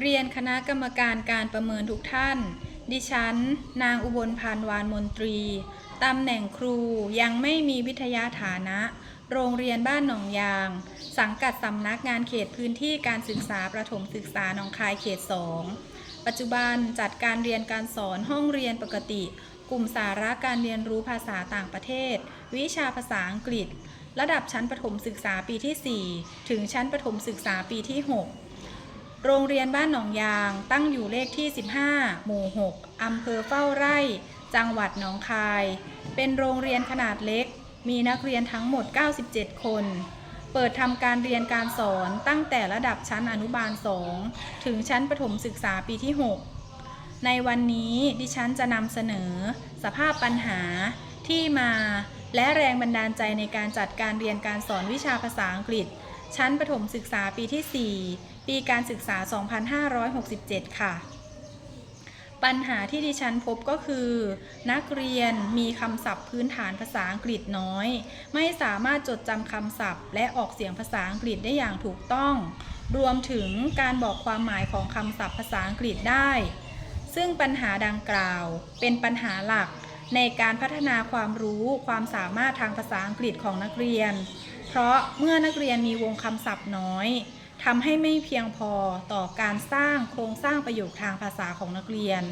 เรียนคณะกรรมการการประเมินทุกท่าน ดิฉัน นางอุบลพันวานมนตรี ตำแหน่งครูยังไม่มีวิทยาฐานะ โรงเรียนบ้านหนองยาง สังกัดสำนักงานเขตพื้นที่การศึกษาประถมศึกษาหนองคายเขต 2 ปัจจุบันจัดการเรียนการสอนห้องเรียนปกติ กลุ่มสาระการเรียนรู้ภาษาต่างประเทศ วิชาภาษาอังกฤษ ระดับชั้นประถมศึกษาปีที่ 4 ถึงชั้นประถมศึกษาปีที่ 6 โรงเรียนบ้านหนองยางตั้งอยู่เลขที่ 15 หมู่ 6 อำเภอเฝ้าไร่ จังหวัดหนองคาย เป็นโรงเรียนขนาดเล็ก มีนักเรียนทั้งหมด 97 คน เปิดทำการเรียนการสอนตั้งแต่ระดับชั้นอนุบาล 2 ถึงชั้นประถมศึกษาปีที่ 6 ในวันนี้ดิฉันจะนำเสนอ สภาพปัญหาที่มา และแรงบันดาลใจในการจัดการเรียนการสอนวิชาภาษาอังกฤษ ชั้นประถมศึกษาปีที่ 4 ปีการศึกษา 2567 ค่ะ ปัญหาที่ดิฉันพบก็คือ นักเรียนมีคำศัพท์พื้นฐานภาษาอังกฤษน้อย ไม่สามารถจดจำคำศัพท์ และออกเสียงภาษาอังกฤษได้อย่างถูกต้อง รวมถึงการบอกความหมายของคำศัพท์ภาษาอังกฤษได้ ซึ่งปัญหาดังกล่าว เป็นปัญหาหลักในการพัฒนาความรู้ความสามารถทางภาษาอังกฤษของนักเรียน เพราะเมื่อนักเรียนมีวงคำศัพท์น้อยทำให้ไม่เพียงพอต่อการสร้างโครงสร้างประโยคทางภาษาของนักเรียน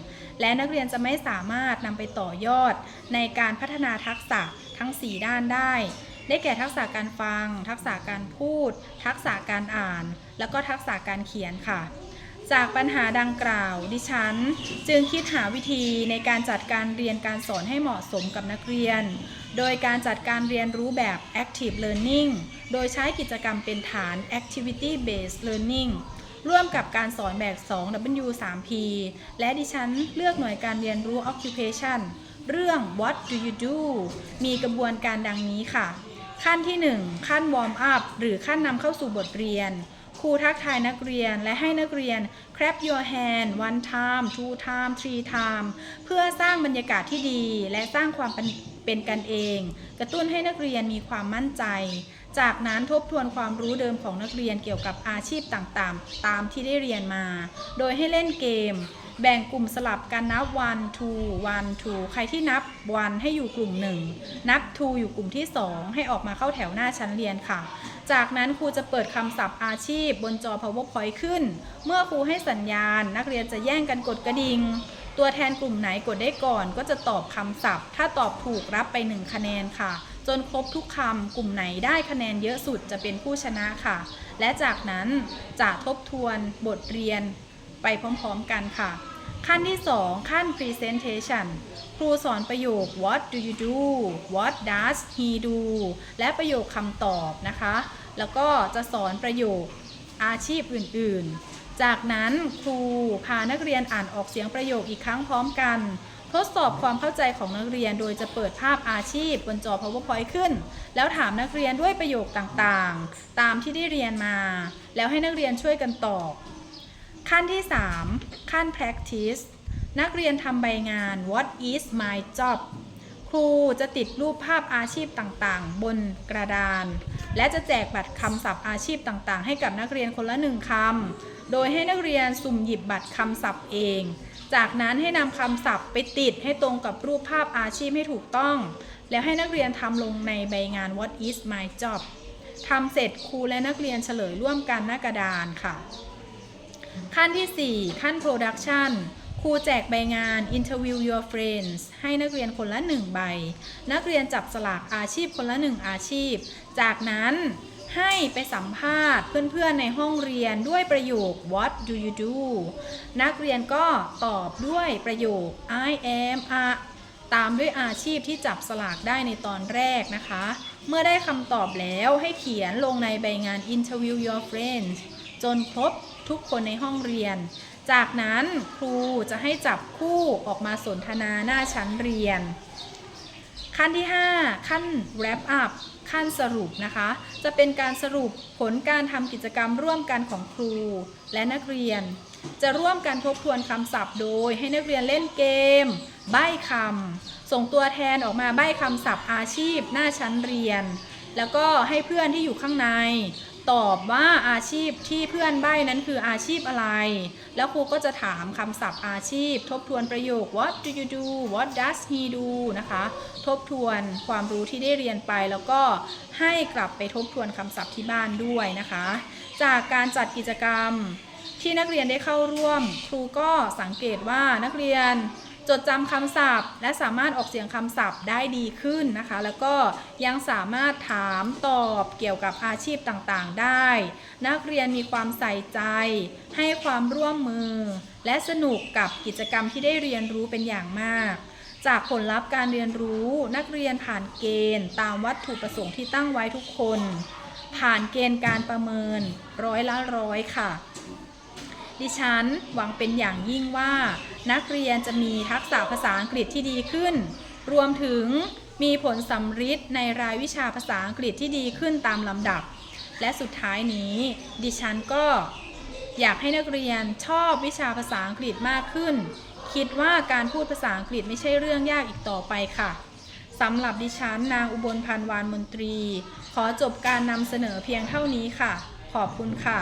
และนักเรียนจะไม่สามารถนำไปต่อยอดในการพัฒนาทักษะทั้ง 4 ด้านได้ ได้แก่ทักษะการฟัง ทักษะการพูด ทักษะการอ่าน แล้วก็ทักษะการเขียนค่ะ จากปัญหาดังกล่าว ดิฉัน จึงคิดหาวิธีในการจัดการเรียนการสอนให้เหมาะสมกับนักเรียน โดยการจัดการเรียนรู้แบบ active learning โดยใช้กิจกรรมเป็นฐาน activity based learning ร่วมกับการสอนแบบ 2W 3P และดิฉันเลือกหน่วยการเรียนรู้ occupation เรื่อง what do you do มีกระบวนการดังนี้ค่ะ ขั้นที่ 1 ขั้น warm up หรือขั้นนำเข้าสู่บทเรียน ครูทักทายนักเรียนและให้นักเรียน clap your hand one time two time three time เพื่อสร้างบรรยากาศที่ดี และสร้างความเป็นเป็นกันเอง กระตุ้นให้นักเรียนมีความมั่นใจ จากนั้นทบทวนความรู้เดิมของนักเรียนเกี่ยวกับอาชีพต่างๆ ตามที่ได้เรียนมา โดยให้เล่นเกม แบ่งกลุ่มสลับกันนับ one two one two ใครที่นับ one ให้อยู่กลุ่ม 1 นับ two อยู่กลุ่มที่ 2 ให้ออกมาเข้าแถวหน้าชั้นเรียนค่ะ จากนั้นครูจะเปิดคำศัพท์อาชีพ บนจอ powerpoint ขึ้น เมื่อครูให้สัญญาณ นักเรียนจะแย่งกันกดกระดิ่งตัวแทนกลุ่มไหนกดได้ก่อนก็จะตอบคำศัพท์ ถ้าตอบถูกรับไป 1 คะแนนค่ะ จนครบทุกคำกลุ่มไหนได้คะแนนเยอะสุดจะเป็นผู้ชนะค่ะ และจากนั้นจะทบทวนบทเรียน ไปพร้อมๆกันค่ะ ขั้นที่ 2 ขั้น presentation ครูสอนประโยค what do you do what does he do และประโยคคำตอบนะคะ แล้วก็จะสอนประโยคอาชีพอื่นๆ จากนั้นครูพานักเรียนอ่านออกเสียงประโยคอีกครั้งพร้อมกัน ทดสอบความเข้าใจของนักเรียนโดยจะเปิดภาพอาชีพบนจอ powerpoint ขึ้น แล้วถามนักเรียนด้วยประโยคต่างๆ ตามที่ได้เรียนมา แล้วให้นักเรียนช่วยกันตอบ ขั้นที่ 3 ขั้น practice นักเรียนทำใบงาน what is my job ครูจะติดรูปภาพอาชีพต่างๆ บนกระดาน และจะแจกบัตรคำศัพท์อาชีพต่างๆ ให้กับนักเรียนคนละหนึ่งคำโดยให้นักเรียนสุ่มหยิบบัตรคำศัพท์เอง จากนั้นให้นำคำศัพท์ไปติดให้ตรงกับรูปภาพอาชีพให้ถูกต้อง แล้วให้นักเรียนทำลงในใบงาน what is my job ทำเสร็จครูและนักเรียนเฉลยร่วมกันหน้ากระดานค่ะ ขั้นที่ 4 ขั้น Production ครูแจกใบงาน Interview Your Friends ให้นักเรียนคนละ 1 ใบ นักเรียนจับสลากอาชีพคนละ 1 อาชีพ จากนั้นให้ไปสัมภาษณ์เพื่อนๆในห้องเรียนด้วยประโยค What do you do นักเรียนก็ตอบด้วยประโยค I am a ตามด้วยอาชีพที่จับสลากได้ในตอนแรกนะคะ เมื่อได้คำตอบแล้วให้เขียนลงในใบงาน Interview Your Friends จนครบทุกคนในห้องเรียน จากนั้นครูจะให้จับคู่ออกมาสนทนาหน้าชั้นเรียน ขั้นที่ 5 ขั้น wrap up ขั้นสรุปนะคะ จะเป็นการสรุปผลการทำกิจกรรมร่วมกันของครูและนักเรียน จะร่วมกันทบทวนคำศัพท์โดยให้นักเรียนเล่นเกม ใบ้คำส่งตัวแทนออกมาใบ้คำศัพท์อาชีพหน้าชั้นเรียน แล้วก็ให้เพื่อนที่อยู่ข้างใน ตอบว่าอาชีพที่เพื่อนใบ้นั้นคืออาชีพอะไร แล้วครูก็จะถามคำศัพท์อาชีพ ทบทวนประโยค what do you do what does he do นะคะ ทบทวนความรู้ที่ได้เรียนไป แล้วก็ให้กลับไปทบทวนคำศัพท์ที่บ้านด้วยนะคะ จากการจัดกิจกรรมที่นักเรียนได้เข้าร่วม ครูก็สังเกตว่านักเรียน จดจำคำศัพท์ และสามารถออกเสียงคำศัพท์ได้ดีขึ้นนะคะ แล้วก็ยังสามารถถามตอบเกี่ยวกับอาชีพต่างๆได้ นักเรียนมีความใส่ใจ ให้ความร่วมมือ และสนุกกับกิจกรรมที่ได้เรียนรู้เป็นอย่างมาก จากผลลัพธ์การเรียนรู้นักเรียนผ่านเกณฑ์ ตามวัตถุประสงค์ที่ตั้งไว้ทุกคน ผ่านเกณฑ์การประเมินร้อยละร้อยค่ะ ดิฉันหวังเป็นอย่างยิ่งว่า นักเรียนจะมีทักษะภาษาอังกฤษที่ดีขึ้น รวมถึงมีผลสำฤทธิ์ในรายวิชาภาษาอังกฤษที่ดีขึ้นตามลำดับ และสุดท้ายนี้ ดิฉันก็อยากให้นักเรียนชอบวิชาภาษาอังกฤษมากขึ้น คิดว่าการพูดภาษาอังกฤษไม่ใช่เรื่องยากอีกต่อไปค่ะสำหรับดิฉันนางอุบลพันวานมนตรี ขอจบการนำเสนอเพียงเท่านี้ค่ะ ขอบคุณค่ะ